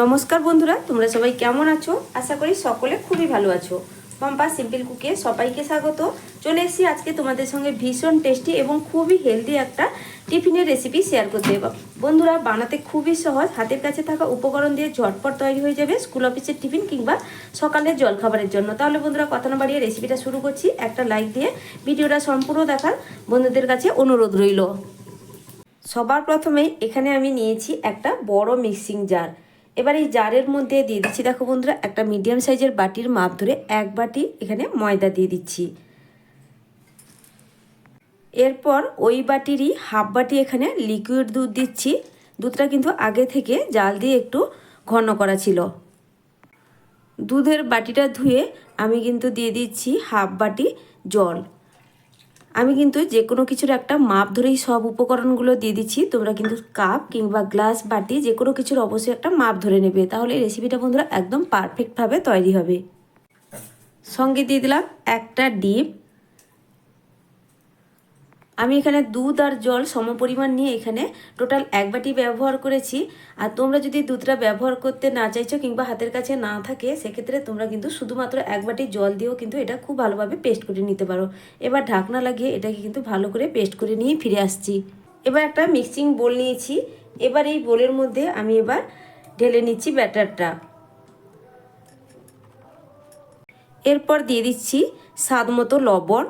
নমস্কার বন্ধুরা, তোমরা সবাই কেমন আছো? আশা করি সকলে খুবই ভালো আছো। পম্পা সিম্পল কুকে সবাইকে স্বাগত। চলে এসেছি আজকে তোমাদের সঙ্গে ভীষণ টেস্টি এবং খুবই হেলদি একটা টিফিনের রেসিপি শেয়ার করতে। বন্ধুরা, বানাতে খুবই সহজ। হাতের কাছে থাকা উপকরণ দিয়ে ঝটপট তৈরি হয়ে যাবে স্কুল অফিসের টিফিন কিংবা সকালের জলখাবারের জন্য। তাহলে বন্ধুরা, কথা না বাড়িয়ে রেসিপিটা শুরু করছি। একটা লাইক দিয়ে ভিডিওটা সম্পূর্ণ দেখার বন্ধুদের কাছে অনুরোধ রইল। সবার প্রথমে এখানে আমি নিয়েছি একটা বড় মিক্সিং জার এবার এই জারের মধ্যে দিয়ে দিচ্ছি, দেখো বন্ধুরা, একটা মিডিয়াম সাইজের বাটির মাপ ধরে এক বাটি এখানে ময়দা দিয়ে দিচ্ছি। এরপর ওই বাটিরই হাফ বাটি এখানে লিকুইড দুধ দিচ্ছি। দুধটা কিন্তু আগে থেকে জাল দিয়ে একটু ঘন করা ছিল। দুধের বাটিটা ধুয়ে আমি কিন্তু দিয়ে দিচ্ছি হাফ বাটি জল। আমি কিন্তু যে কোনো কিছুর একটা মাপ ধরেই সব উপকরণগুলো দিয়ে দিচ্ছি। তোমরা কিন্তু কাপ কিংবা গ্লাস বাটি যে কোনো কিছুর অবশ্যই একটা মাপ ধরে নেবে। তাহলে রেসিপিটা বন্ধুরা একদম পারফেক্টভাবে তৈরি হবে। সঙ্গে দিয়ে দিলাম একটা ডিম। আমি এখানে দুধ আর জল সমপরিমাণ নিয়ে এখানে টোটাল এক বাটি ব্যবহার করেছি। আর তোমরা যদি দুধটা ব্যবহার করতে না চাইছো কিংবা হাতের কাছে না থাকে, সেক্ষেত্রে তোমরা কিন্তু শুধুমাত্র এক বাটি জল দিয়েও কিন্তু এটা খুব ভালোভাবে পেস্ট করে নিতে পারো। এবার ঢাকনা লাগিয়ে এটাকে কিন্তু ভালো করে পেস্ট করে নিয়ে ফিরে আসছি। এবার একটা মিক্সিং বোল নিয়েছি। এবার এই বোলের মধ্যে আমি এবার ঢেলে নিচ্ছি ব্যাটারটা। এরপর দিয়ে দিচ্ছি স্বাদ মতো লবণ।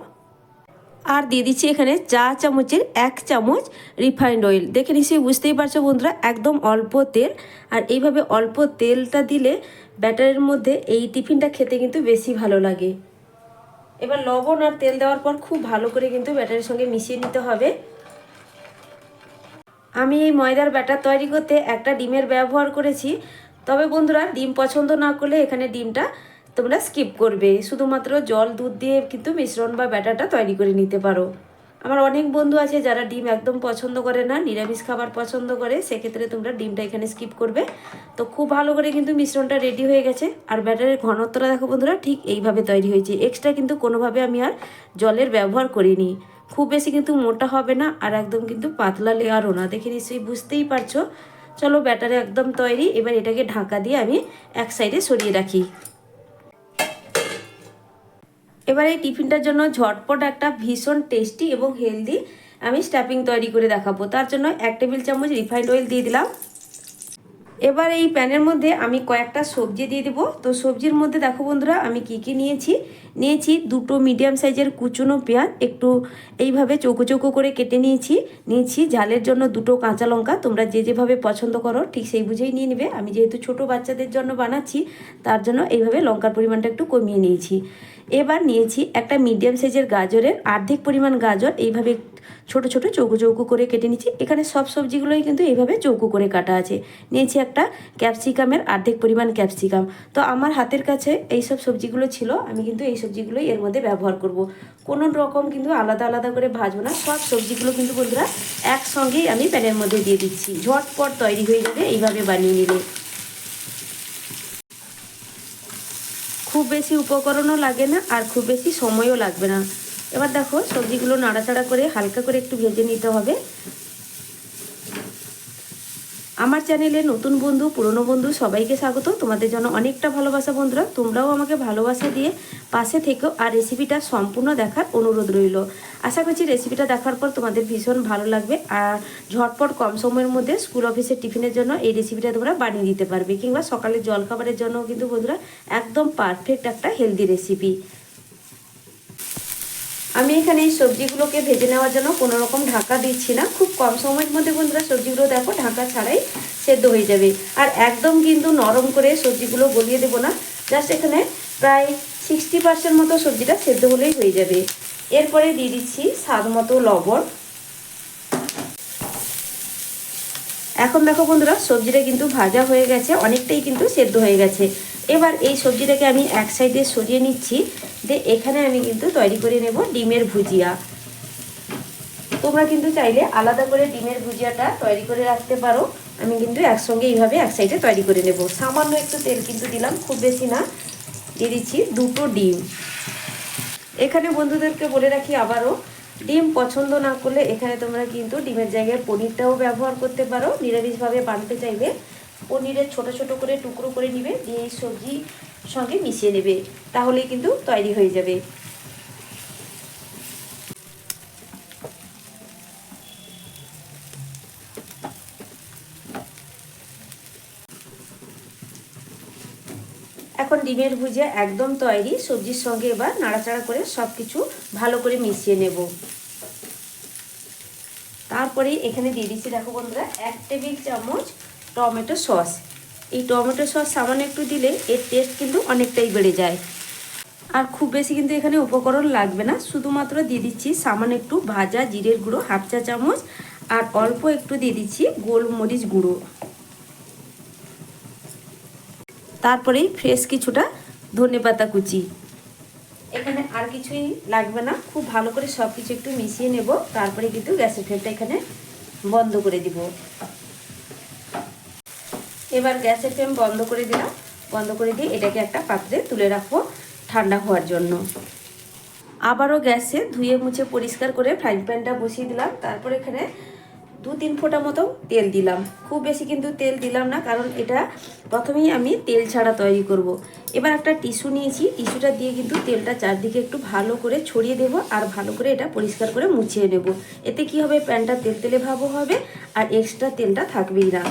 আর দিয়ে দিচ্ছি এখানে চা চামচের এক চামচ রিফাইন্ড অয়েল দেখে নিশ্চয়ই বুঝতেই পারছ বন্ধুরা, একদম অল্প তেল। আর এইভাবে অল্প তেলটা দিলে ব্যাটারের মধ্যে এই টিফিনটা খেতে কিন্তু বেশি ভালো লাগে। এবার লবণ আর তেল দেওয়ার পর খুব ভালো করে কিন্তু ব্যাটারের সঙ্গে মিশিয়ে নিতে হবে। আমি এই ময়দার ব্যাটার তৈরি করতে একটা ডিমের ব্যবহার করেছি। তবে বন্ধুরা, ডিম পছন্দ না করলে এখানে ডিমটা তোমরা স্কিপ করবে। শুধুমাত্র জল, দুধ দিয়ে কিন্তু মিশ্রণ বা ব্যাটারটা তৈরি করে নিতে পারো। আমার অনেক বন্ধু আছে যারা ডিম একদম পছন্দ করে না, নিরামিষ খাবার পছন্দ করে, সেক্ষেত্রে তোমরা ডিমটা এখানে স্কিপ করবে। তো খুব ভালো করে কিন্তু মিশ্রণটা রেডি হয়ে গেছে। আর ব্যাটারের ঘনত্বটা দেখো বন্ধুরা, ঠিক এইভাবে তৈরি হয়েছে। এক্সট্রা কিন্তু কোনোভাবে আমি আর জলের ব্যবহার করিনি। খুব বেশি কিন্তু মোটা হবে না আর একদম কিন্তু পাতলা লেয়ারও না। দেখে নিশ্চয়ই বুঝতেই পারছ। চলো ব্যাটারে একদম তৈরি, এবার এটাকে ঢাকা দিয়ে আমি এক সাইডে সরিয়ে রাখি। এবার এই টিফিনটার জন্য ঝটপট একটা ভীষণ টেস্টি এবং হেলদি আমি স্ট্যাপিং তৈরি করে দেখাবো। তার জন্য এক টেবিল চামচ রিফাইন্ড অয়েল দিয়ে দিলাম। এবার এই প্যানের মধ্যে আমি কয়েকটা সবজি দিয়ে দেবো। তো সবজির মধ্যে দেখো বন্ধুরা, আমি কি কি নিয়েছি? নিয়েছি দুটো মিডিয়াম সাইজের কুচুনো পেঁয়াজ, একটু এইভাবে চৌকো চৌকো করে কেটে নিয়েছি। নিয়েছি ঝালের জন্য দুটো কাঁচা লঙ্কা, তোমরা যে যেভাবে পছন্দ করো, ঠিক সেই বুঝেই নিয়ে নেবে। আমি যেহেতু ছোট বাচ্চাদের জন্য বানাচ্ছি, তার জন্য এইভাবে লঙ্কার পরিমাণটা একটু কমিয়ে নিয়েছি। এবার নিয়েছি একটা মিডিয়াম সাইজের গাজরের অর্ধেক পরিমাণ গাজর, এইভাবে ছোট ছোট চৌকো চৌকো করে কেটে নিচ্ছি। এখানে সব সবজিগুলোই কিন্তু এইভাবে চৌকো করে কাটা আছে। নিয়েছি একটা ক্যাপসিকামের অর্ধেক পরিমাণ ক্যাপসিকাম। তো আমার হাতের কাছে এই সব সবজিগুলো ছিল, আমি কিন্তু এই সবজিগুলোই এর মধ্যে ব্যবহার করব। কোনো রকম কিন্তু আলাদা আলাদা করে ভাজবো না, সব সবজিগুলো কিন্তু বন্ধুরা একসঙ্গেই আমি প্যানের মধ্যে দিয়ে দিচ্ছি। ঝটপট তৈরি হয়ে যাবে এইভাবে বানিয়ে নিলে। খুব বেশি উপকরণও লাগে না আর খুব বেশি সময়ও লাগবে না। এবার দেখো সবজিগুলো নাড়াচাড়া করে হালকা করে একটু ভেজে নিতে হবে। আমার চ্যানেলে নতুন বন্ধু, পুরনো বন্ধু সবাইকে স্বাগত। তোমাদের জন্য অনেকটা ভালোবাসা বন্ধুরা। তোমরাও আমাকে ভালোবাসা দিয়ে পাশে থেকেও আর রেসিপিটা সম্পূর্ণ দেখার অনুরোধ রইল। আশা করছি রেসিপিটা দেখার পর তোমাদের ভীষণ ভালো লাগবে আর ঝটপট কম সময়ের মধ্যে স্কুল অফিসের টিফিনের জন্য এই রেসিপিটা তোমরা বানিয়ে দিতে পারবে কিংবা সকালের জলখাবারের জন্য কিন্তু বন্ধুরা একদম পারফেক্ট একটা হেলদি রেসিপি আমি এখানে এই সবজিগুলোকে ভেজে নেওয়ার জন্য কোনো রকম ঢাকা দিচ্ছি না। খুব কম সময়ের মধ্যে বন্ধুরা সবজিগুলো দেখো, ঢাকা ছাড়াই সেদ্ধ হয়ে যাবে। আর একদম কিন্তু নরম করে সবজিগুলো গলিয়ে দেবো না। জাস্ট এখানে প্রায় সিক্সটি পার্সেন্ট মতো সবজিটা সেদ্ধ হলেই হয়ে যাবে। এরপরে দিয়ে দিচ্ছি স্বাদ মতো লবণ। এখন দেখো বন্ধুরা, সবজিটা কিন্তু ভাজা হয়ে গেছে, অনেকটাই কিন্তু সেদ্ধ হয়ে গেছে। এবার এই সবজিটাকে আমি এক সাইডে সরিয়ে নিচ্ছি। যে এখানে আমি কিন্তু তৈরি করে নেব ডিমের ভুজিয়া। তোমরা কিন্তু চাইলে আলাদা করে ডিমের ভুজিয়াটা তৈরি করে রাখতে পারো। আমি কিন্তু একসঙ্গে এইভাবে এক সাইডে তৈরি করে নেব। সামান্য একটু তেল কিন্তু দিলাম, খুব বেশি না। দিয়ে দিচ্ছি দুটো ডিম। এখানে বন্ধুদেরকে বলে রাখি আবারও, ডিম পছন্দ না করলে এখানে তোমরা কিন্তু ডিমের জায়গায় পনিরটাও ব্যবহার করতে পারো, নিরামিষভাবে বানাতে চাইলে পনিরের ছোট ছোট করে টুকরো করে নিবে, দিয়ে সবজি সঙ্গে মিশিয়ে নেবে, তাহলেই কিন্তু তৈরি হয়ে যাবে। এখন ডিমের ভুজিয়া একদম তৈরি, সবজির সঙ্গে এবার নাড়াচাড়া করে সব কিছু ভালো করে মিশিয়ে নেব। তারপরে এখানে দিয়ে দিচ্ছি, দেখো বন্ধুরা, এক টেবিল চামচ টমেটো সস। এই টমেটো সস সামান্য একটু দিলে এর টেস্ট কিন্তু অনেকটাই বেড়ে যায়। আর খুব বেশি কিন্তু এখানে উপকরণ লাগবে না। শুধুমাত্র দিয়ে দিচ্ছি সামান্য একটু ভাজা জিরের গুঁড়ো, হাফ চা চামচ, আর অল্প একটু দিয়ে দিচ্ছি গোলমরিচ গুঁড়ো। তারপরেই ফ্রেশ কিছুটা ধনে পাতা কুচি। এখানে আর কিছুই লাগবে না। খুব ভালো করে সব কিছু একটু মিশিয়ে নেব। তারপরে কিন্তু গ্যাসের ফ্লেমটা এখানে বন্ধ করে দিব। এবার গ্যাসের ফ্লেম বন্ধ করে দিলাম। বন্ধ করে দিয়ে এটাকে একটা পাত্রে তুলে রাখব ঠান্ডা হওয়ার জন্য। আবারও গ্যাসে ধুয়ে মুছে পরিষ্কার করে ফ্রাইং প্যানটা বসিয়ে দিলাম। তারপর এখানে দু তিন ফোঁটা মতো তেল দিলাম। খুব বেশি কিন্তু তেল দিলাম না, কারণ এটা প্রথমেই আমি তেল ছাড়া তৈরি করব। এবার একটা টিস্যু নিয়েছি। টিস্যুটা দিয়ে কিন্তু তেলটা চারদিকে একটু ভালো করে ছড়িয়ে দেব আর ভালো করে এটা পরিষ্কার করে মুছিয়ে নেব। এতে কি হবে? প্যানটা তেল তেলে ভাবও হবে আর এক্সট্রা তেলটা থাকবেই না।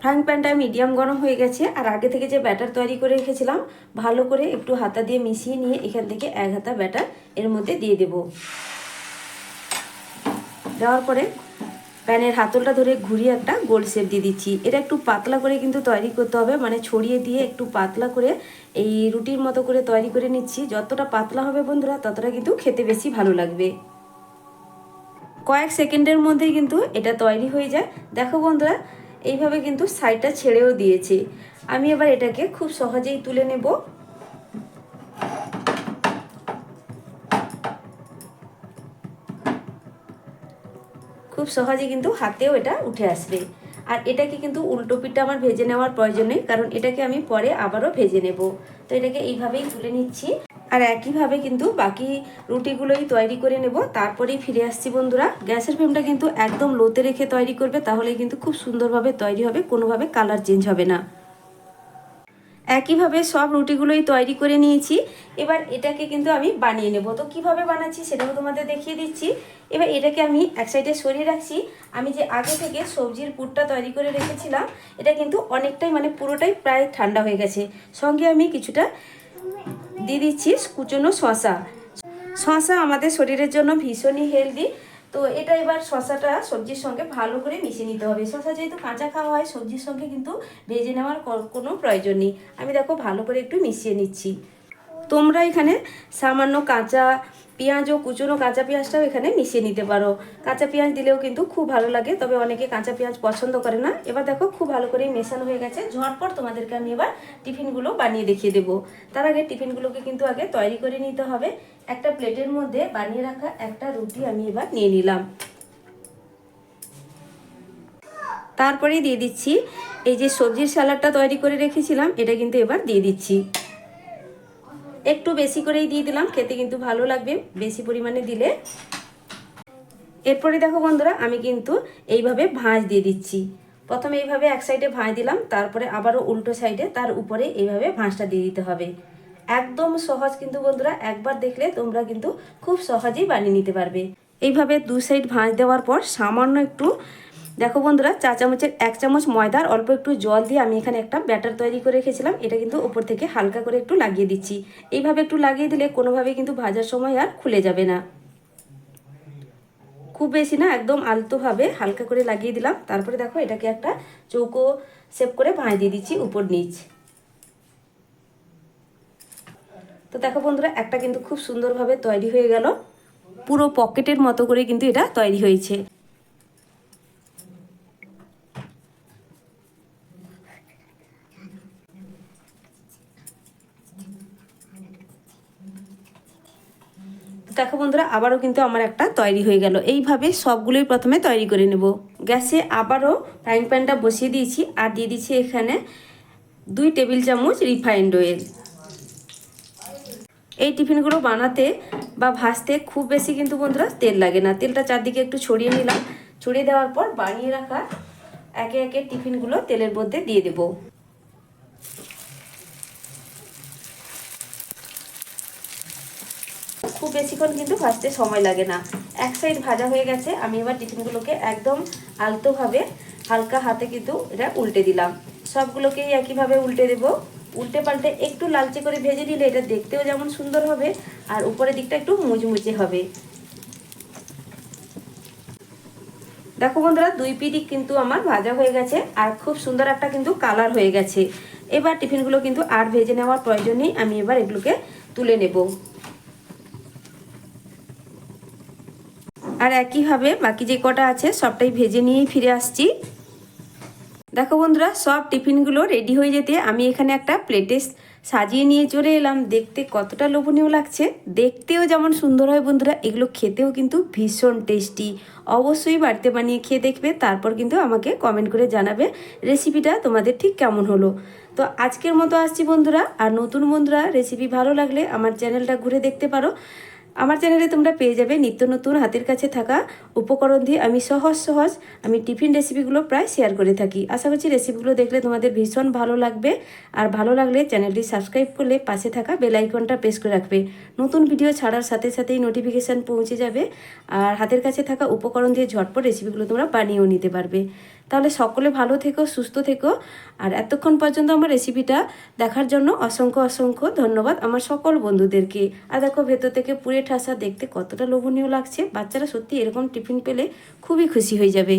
ফ্রাইং প্যানটা মিডিয়াম গরম হয়ে গেছে, আর আগে থেকে যে ব্যাটার তৈরি করে রেখেছিলাম, ভালো করে একটু হাতা দিয়ে মিশিয়ে নিয়ে এখান থেকে এক হাতা ব্যাটার এর মধ্যে দিয়ে দেব। দেওয়ার পরে প্যানের হাতলটা ধরে ঘুরিয়ে একটা গোল শেপ দিয়ে দিচ্ছি। এটা একটু পাতলা করে কিন্তু তৈরি করতে হবে মানে ছড়িয়ে দিয়ে একটু পাতলা করে এই রুটির মতো করে তৈরি করে নিচ্ছি। যতটা পাতলা হবে বন্ধুরা, ততটা কিন্তু খেতে বেশি ভালো লাগবে। কয়েক সেকেন্ডের মধ্যেই কিন্তু এটা তৈরি হয়ে যায়। দেখো বন্ধুরা এইভাবে কিন্তু সাইডটা ছেড়েও দিয়েছে। আমি এবার এটাকে খুব সহজেই তুলে নেব। খুব সহজে কিন্তু হাতেও এটা উঠে আসবে। আর এটাকে কিন্তু উল্টো পিঠটা আমার ভেজে নেওয়ার প্রয়োজন নেই, কারণ এটাকে আমি পরে আবারও ভেজে নেব। তো এটাকে এইভাবেই তুলে নিচ্ছি। আর একইভাবে কিন্তু বাকি রুটিগুলোই তৈরি করে নেব। তারপরেই ফিরে আসছি বন্ধুরা। গ্যাসের ফ্লেমটা কিন্তু একদম লোতে রেখে তৈরি করবে তাহলে কিন্তু খুব সুন্দরভাবে তৈরি হবে, কোনোভাবে কালার চেঞ্জ হবে না। একইভাবে সব রুটিগুলোই তৈরি করে নিয়েছি। এবার এটাকে কিন্তু আমি বানিয়ে নেব। তো কীভাবে বানাচ্ছি সেটাও তোমাদের দেখিয়ে দিচ্ছি। এবার এটাকে আমি এক সাইডে সরিয়ে রাখছি। আমি যে আগে থেকে সবজির পুরটা তৈরি করে রেখেছিলাম, এটা কিন্তু অনেকটাই মানে পুরোটাই প্রায় ঠান্ডা হয়ে গেছে। সঙ্গে আমি কিছুটা দিয়ে দিচ্ছি কুচনো শশা শশা আমাদের শরীরের জন্য ভীষণই হেলদি তো এটা এবার শশাটা সবজির সঙ্গে ভালো করে মিশিয়ে নিতে হবে। শশা যেহেতু কাঁচা খাওয়া হয়, সবজির সঙ্গে কিন্তু ভেজে নেওয়ার কোনো প্রয়োজন নেই। আমি দেখো ভালো করে একটু মিশিয়ে নিচ্ছি। তোমরা এখানে সামান্য কাঁচা পেঁয়াজ ও কুচনো কাঁচা পেঁয়াজটাও এখানে মিশিয়ে নিতে পারো। কাঁচা পেঁয়াজ দিলেও কিন্তু খুব ভালো লাগে, তবে অনেকে কাঁচা পেঁয়াজ পছন্দ করে না। এবার দেখো খুব ভালো করে মেশানো হয়ে গেছে। ঝটপট তোমাদেরকে আমি এবার টিফিনগুলো বানিয়ে দেখিয়ে দেবো। তার আগে টিফিনগুলোকে কিন্তু আগে তৈরি করে নিতে হবে। একটা প্লেটের মধ্যে বানিয়ে রাখা একটা রুটি আমি এবার নিয়ে নিলাম। তারপরে দিয়ে দিচ্ছি, এই যে সবজির স্যালাডটা তৈরি করে রেখেছিলাম, এটা কিন্তু এবার দিয়ে দিচ্ছি। একটু বেশি করেই দিয়ে দিলাম, খেতে কিন্তু ভালো লাগবে বেশি পরিমাণে দিলে। এরপরে দেখো বন্ধুরা, আমি কিন্তু এইভাবে ভাঁজ দিয়ে দিচ্ছি। প্রথমে এইভাবে এক সাইডে ভাঁজ দিলাম, তারপরে আবারও উল্টো সাইডে তার উপরে এইভাবে ভাঁজটা দিয়ে দিতে হবে। একদম সহজ কিন্তু বন্ধুরা, একবার দেখলে তোমরা কিন্তু খুব সহজেই বানিয়ে নিতে পারবে। এইভাবে দু সাইড ভাঁজ দেওয়ার পর সামান্য একটু দেখো বন্ধুরা, চা চামচের এক চামচ ময়দার অল্প একটু জল দিয়ে আমি এখানে একটা ব্যাটার তৈরি করে রেখেছিলাম। এটা কিন্তু উপর থেকে হালকা করে একটু লাগিয়ে দিচ্ছি। এইভাবে একটু লাগিয়ে দিলে কোনোভাবে কিন্তু ভাজার সময় আর খুলে যাবে না। খুব বেশি না, একদম আলতোভাবে হালকা করে লাগিয়ে দিলাম। তারপরে দেখো, এটাকে একটা চৌকো শেপ করে ভাঁজ দিয়ে দিচ্ছি উপর নিচ। তো দেখো বন্ধুরা, একটা কিন্তু খুব সুন্দরভাবে তৈরি হয়ে গেল। পুরো পকেটের মতো করে কিন্তু এটা তৈরি হয়েছে। দেখো বন্ধুরা, আবারও কিন্তু আমার একটা তৈরি হয়ে গেল। এইভাবে সবগুলোই প্রথমে তৈরি করে নেব। গ্যাসে আবারও ফ্রাইং প্যানটা বসিয়ে দিয়েছি আর দিয়ে দিচ্ছি এখানে দুই টেবিল চামচ রিফাইন্ড অয়েল। এই টিফিনগুলো বানাতে বা ভাজতে খুব বেশি কিন্তু বন্ধুরা তেল লাগে না। তেলটা চারদিকে একটু ছড়িয়ে নিলাম। ছড়িয়ে দেওয়ার পর বানিয়ে রাখা একে একে টিফিনগুলো তেলের মধ্যে দিয়ে দেবো। খুব বেশিক্ষণ কিন্তু ভাজতে সময় লাগে না। এক সাইড ভাজা হয়ে গেছে, আমি এবার টিফিনগুলোকে একদম আলতোভাবে হালকা হাতে কিন্তু এটা উল্টে দিলাম। সবগুলোকেই একইভাবে উল্টে দেব। উল্টে পাল্টে একটু লালচে করে ভেজে দিলে এটা দেখতেও যেমন সুন্দর হবে, আর উপরের দিকটা একটু মুচমুচে হবে। দেখো বন্ধুরা, দুই পিদিক কিন্তু আমার ভাজা হয়ে গেছে, আর খুব সুন্দর একটা কিন্তু কালার হয়ে গেছে। এবার টিফিনগুলো কিন্তু আর ভেজে নেওয়ার প্রয়োজন নেই, আমি এবার এগুলোকে তুলে নেব। আর একইভাবে বাকি যে কটা আছে, সবটাই ভেজে নিয়েই ফিরে আসছি। দেখো বন্ধুরা, সব টিফিনগুলো রেডি হয়ে যেতে আমি এখানে একটা প্লেটে সাজিয়ে নিয়ে চলে এলাম। দেখতে কতটা লোভনীয় লাগছে। দেখতেও যেমন সুন্দর হয় বন্ধুরা, এগুলো খেতেও কিন্তু ভীষণ টেস্টি। অবশ্যই বাড়িতে বানিয়ে খেয়ে দেখবে, তারপর কিন্তু আমাকে কমেন্ট করে জানাবে রেসিপিটা তোমাদের ঠিক কেমন হলো। তো আজকের মতো আসছি বন্ধুরা, আর নতুন বন্ধুরা রেসিপি ভালো লাগলে আমার চ্যানেলটা ঘুরে দেখতে পারো। আমার চ্যানেলে তোমরা পেয়ে যাবে নিত্য নতুন হাতের কাছে থাকা উপকরণ দিয়ে আমি সহজ সহজ আমি টিফিন রেসিপিগুলো প্রায় শেয়ার করে থাকি। আশা করছি রেসিপিগুলো দেখলে তোমাদের ভীষণ ভালো লাগবে। আর ভালো লাগলে চ্যানেলটি সাবস্ক্রাইব করলে পাশে থাকা বেল আইকনটা প্রেস করে রাখবে। নতুন ভিডিও ছাড়ার সাথে সাথেই নোটিফিকেশান পৌঁছে যাবে। আর হাতের কাছে থাকা উপকরণ দিয়ে ঝটপট রেসিপিগুলো তোমরা বানিয়েও নিতে পারবে। তাহলে সকলে ভালো থেকো, সুস্থ থেকো। আর এতক্ষণ পর্যন্ত আমার রেসিপিটা দেখার জন্য অসংখ্য অসংখ্য ধন্যবাদ আমার সকল বন্ধুদেরকে। আর দেখো, ভেতর থেকে পুড়ে ঠাসা দেখতে কতটা লোভনীয় লাগছে। বাচ্চারা সত্যি এরকম টিফিন পেলে খুবই খুশি হয়ে যাবে।